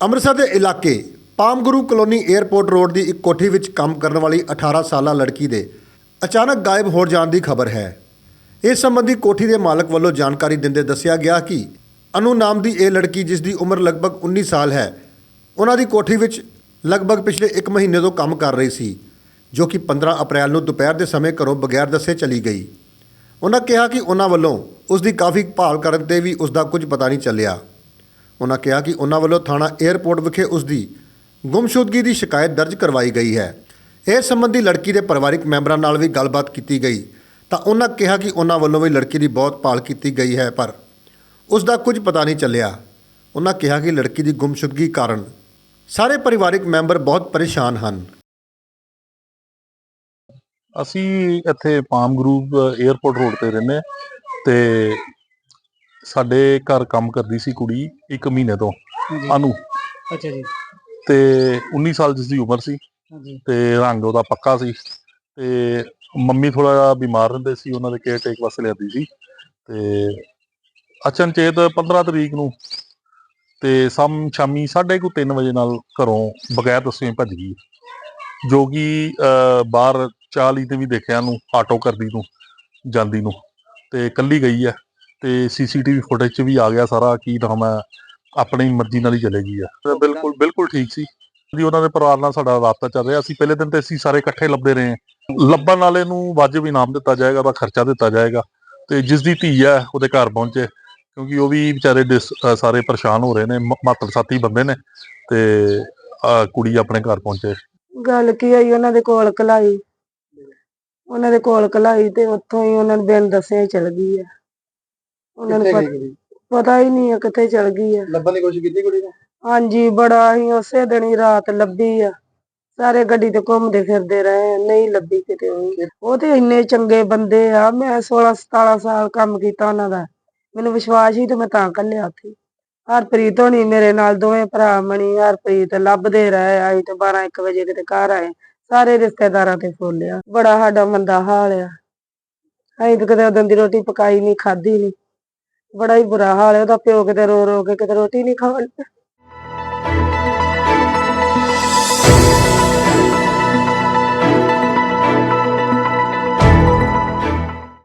ਅੰਮ੍ਰਿਤਸਰ ਦੇ ਇਲਾਕੇ ਪਾਮਗੁਰੂ ਕਲੋਨੀ 에ਅਰਪੋਰਟ ਰੋਡ ਦੀ ਇੱਕ ਕੋਠੀ ਵਿੱਚ ਕੰਮ ਕਰਨ ਵਾਲੀ 18 ਸਾਲਾ ਲੜਕੀ ਦੇ ਅਚਾਨਕ ਗਾਇਬ ਹੋ ਜਾਣ ਦੀ ਖਬਰ ਹੈ। ਇਸ ਸੰਬੰਧੀ ਕੋਠੀ ਦੇ ਮਾਲਕ ਵੱਲੋਂ ਜਾਣਕਾਰੀ ਦਿੰਦੇ ਦੱਸਿਆ ਗਿਆ ਕਿ ਅਨੂ ਨਾਮ ਦੀ ਇਹ ਲੜਕੀ, ਜਿਸ ਦੀ ਉਮਰ ਲਗਭਗ 19 ਸਾਲ ਹੈ, ਉਹਨਾਂ ਦੀ ਕੋਠੀ ਵਿੱਚ ਲਗਭਗ ਪਿਛਲੇ 1 ਮਹੀਨੇ ਤੋਂ ਕੰਮ ਕਰ ਰਹੀ ਸੀ, ਜੋ ਕਿ 15 ਅਪ੍ਰੈਲ ਨੂੰ ਦੁਪਹਿਰ ਦੇ ਸਮੇਂ ਘਰੋਂ ਬਗੈਰ ਦੱਸੇ ਚਲੀ ਗਈ। ਉਹਨਾਂ ਕਿਹਾ ਕਿ ਉਹਨਾਂ ਵੱਲੋਂ ਉਸ ਦੀ ਕਾਫੀ ਭਾਲ ਕਰਨ ਤੇ ਵੀ ਉਸ ਦਾ ਕੁਝ ਪਤਾ ਨਹੀਂ ਚੱਲਿਆ। ਉਹਨਾਂ ਕਿਹਾ ਕਿ ਉਹਨਾਂ ਵੱਲੋਂ ਥਾਣਾ 에ਅਰਪੋਰਟ ਵਿਖੇ ਉਸ ਦੀ ਗੁੰਮਸ਼ੁਦਗੀ ਦੀ ਸ਼ਿਕਾਇਤ ਦਰਜ ਕਰਵਾਈ ਗਈ ਹੈ। ਇਸ ਸੰਬੰਧੀ ਲੜਕੀ ਦੇ ਪਰਿਵਾਰਿਕ ਮੈਂਬਰਾਂ ਨਾਲ ਵੀ ਗੱਲਬਾਤ ਕੀਤੀ ਗਈ। ਤਾਂ ਉਹਨਾਂ ਕਿਹਾ ਕਿ ਉਹਨਾਂ ਵੱਲੋਂ ਵੀ ਲੜਕੀ ਦੀ ਬਹੁਤ ਭਾਲ ਕੀਤੀ ਗਈ ਹੈ, ਪਰ ਉਸ ਦਾ ਕੁਝ ਪਤਾ ਨਹੀਂ ਚੱਲਿਆ। ਉਹਨਾਂ ਕਿਹਾ ਕਿ ਲੜਕੀ ਦੀ ਗੁੰਮਸ਼ੁਦਗੀ ਕਾਰਨ ਸਾਰੇ ਪਰਿਵਾਰਕ ਮੈਂਬਰ ਬਹੁਤ ਪਰੇਸ਼ਾਨ ਹਨ। ਅਸੀਂ ਇੱਥੇ ਪਾਮ ਗਰੂਪ 에ਅਰਪੋਰਟ ਰੋਡ ਤੇ ਰਹਿੰਦੇ ਹਾਂ ਤੇ ਸਾਡੇ ਘਰ ਕੰਮ ਕਰਦੀ ਸੀ ਕੁੜੀ 1 ਮਹੀਨੇ ਤੋਂ ਹਾਂਜੀ। ਅਨੂ। ਅੱਛਾ ਜੀ। ਤੇ 19 ਸਾਲ ਜਿਸ ਦੀ ਉਮਰ ਸੀ। ਹਾਂਜੀ। ਤੇ ਰੰਗ ਉਹਦਾ ਪੱਕਾ ਸੀ। ਤੇ ਮੰਮੀ ਥੋੜਾ ਜਿਹਾ ਬਿਮਾਰ ਰਹਿੰਦੇ ਸੀ ਉਹਨਾਂ ਦੇ ਕੇਅਰ ਟੇਕ ਵਾਸਤੇ ਲਿਆਦੀ ਸੀ। ਤੇ ਅਚਨਚੇਤ 15 ਤਰੀਕ ਨੂੰ ਤੇ ਸਮ ਸ਼ਾਮੀ 3:30 ਵਜੇ ਨਾਲ ਘਰੋਂ ਬਗੈਰ ਦੱਸੇ ਭੱਜ ਗਈ। ਜੋ ਕਿ ਅਹ, ਬਾਹਰ ਚਾਲੀ ਤੇ ਵੀ ਦੇਖਿਆ ਨੂੰ ਆਟੋ ਕਰਦੀ ਨੂੰ ਜਾਂਦੀ ਨੂੰ। ਤੇ ਕੱਲੀ ਗਈ ਹੈ। ਤੇ ਸੀਸੀਟੀਵੀ ਫੁਟੇਜ 'ਚ ਵੀ ਆ ਗਿਆ ਸਾਰਾ ਕੀ ਨਾਮ ਹੈ, ਆਪਣੀ ਮਰਜ਼ੀ ਨਾਲ ਹੀ ਚਲੇ ਗਈ ਹੈ ਬਿਲਕੁਲ ਬਿਲਕੁਲ ਠੀਕ ਸੀ। ਜੀ, ਉਹਨਾਂ ਦੇ ਪਰਿਵਾਰ ਨਾਲ ਸਾਡਾ ਰਾਬਤਾ ਚੱਲ ਰਿਹਾ। ਅਸੀਂ ਪਹਿਲੇ ਦਿਨ ਤੇ ਅਸੀਂ ਸਾਰੇ ਇਕੱਠੇ ਲੱਭਦੇ ਰਹੇ। ਲੱਭਣ ਵਾਲੇ ਨੂੰ ਵਾਜਬ ਇਨਾਮ ਦਿੱਤਾ ਜਾਏਗਾ ਉਹਦਾ ਖਰਚਾ ਦਿੱਤਾ ਜਾਏਗਾ। ਤੇ ਜਿਸ ਦੀ ਧੀ ਹੈ, ਉਹਦੇ ਘਰ ਪਹੁੰਚੇ। ਕਿਉਂਕਿ ਉਹ ਵੀ ਵਿਚਾਰੇ ਸਾਰੇ ਪਰੇਸ਼ਾਨ ਹੋ ਰਹੇ ਨੇ। ਮਾਤਰ ਸਾਥੀ ਬੰਦੇ ਨੇ। ਤੇ ਕੁੜੀ ਆਪਣੇ ਘਰ ਪਹੁੰਚੇ। ਗੱਲ ਕੀ ਹੋਈ ਉਹਨਾਂ ਦੇ ਕੋਲ ਕਲਾਈ। ਉਹਨਾਂ ਦੇ ਕੋਲ ਕਲਾਈ ਤੇ ਉੱਥੋਂ ਹੀ ਉਹਨਾਂ ਨੂੰ ਬਿਨ ਦੱਸਿਆ ਹੀ ਚਲ ਗਈ ਆ। ਉਹਨਾਂ ਨੂੰ ਕਿੱਥੇ ਪਤ- ਗਈ ਕੁੜੀ? ਪਤਾ ਹੀ ਨਹੀਂ ਆ ਕਿੱਥੇ ਚਲ ਗਈ ਆ। ਲੱਭਣ ਦੀ ਕੋਸ਼ਿਸ਼ ਕੀਤੀ ਕੁੜੀ ਨੂੰ? ਹਾਂਜੀ ਬੜਾ ਹੀ ਉਸੇ ਦਿਨ ਹੀ ਰਾਤ ਲੱਭੀ ਆ। ਸਾਰੇ ਗੱਡੀ ਤੇ ਘੁੰਮਦੇ ਫਿਰਦੇ ਰਹੇ ਆ, ਨਹੀਂ ਲੱਭੀ ਕਿਤੇ ਵੀ ਉਹ ਤੇ ਇੰਨੇ ਚੰਗੇ ਬੰਦੇ ਆ ਮੈਂ 16 17 ਸਾਲ ਕੰਮ ਕੀਤਾ ਉਹਨਾਂ ਦਾ। ਮੈਨੂੰ ਵਿਸ਼ਵਾਸ ਹੀ ਤੇ ਮੈਂ ਤਾਂ ਕੱਲਿਆ ਉੱਥੇ ਹਰਪ੍ਰੀਤ ਹੋਣੀ ਮੇਰੇ ਨਾਲ ਦੋਵੇਂ ਭਰਾ ਮਣੀ ਹਰਪ੍ਰੀਤ ਲੱਭਦੇ ਰਹੇ ਆਈ ਤੇ 12 1 ਵਜੇ ਕਿਤੇ ਘਰ ਆਏ। ਸਾਰੇ ਰਿਸ਼ਤੇਦਾਰਾਂ ਤੇ ਫੋਲਿਆ। ਬੜਾ ਸਾਡਾ ਮੰਦਾ ਹਾਲ ਆ। ਅਸੀਂ ਤਾਂ ਕਦੇ ਉਦੋਂ ਦੀ ਰੋਟੀ ਪਕਾਈ ਨਹੀਂ ਖਾਧੀ ਨਹੀਂ ਬੜਾ ਹੀ ਬੁਰਾ ਹਾਲ ਹੈ, ਉਹਦਾ ਪਿਓ ਕਿਤੇ ਰੋ ਰੋ ਕੇ ਕਿਤੇ ਰੋਟੀ ਨਹੀਂ ਖਾਣ।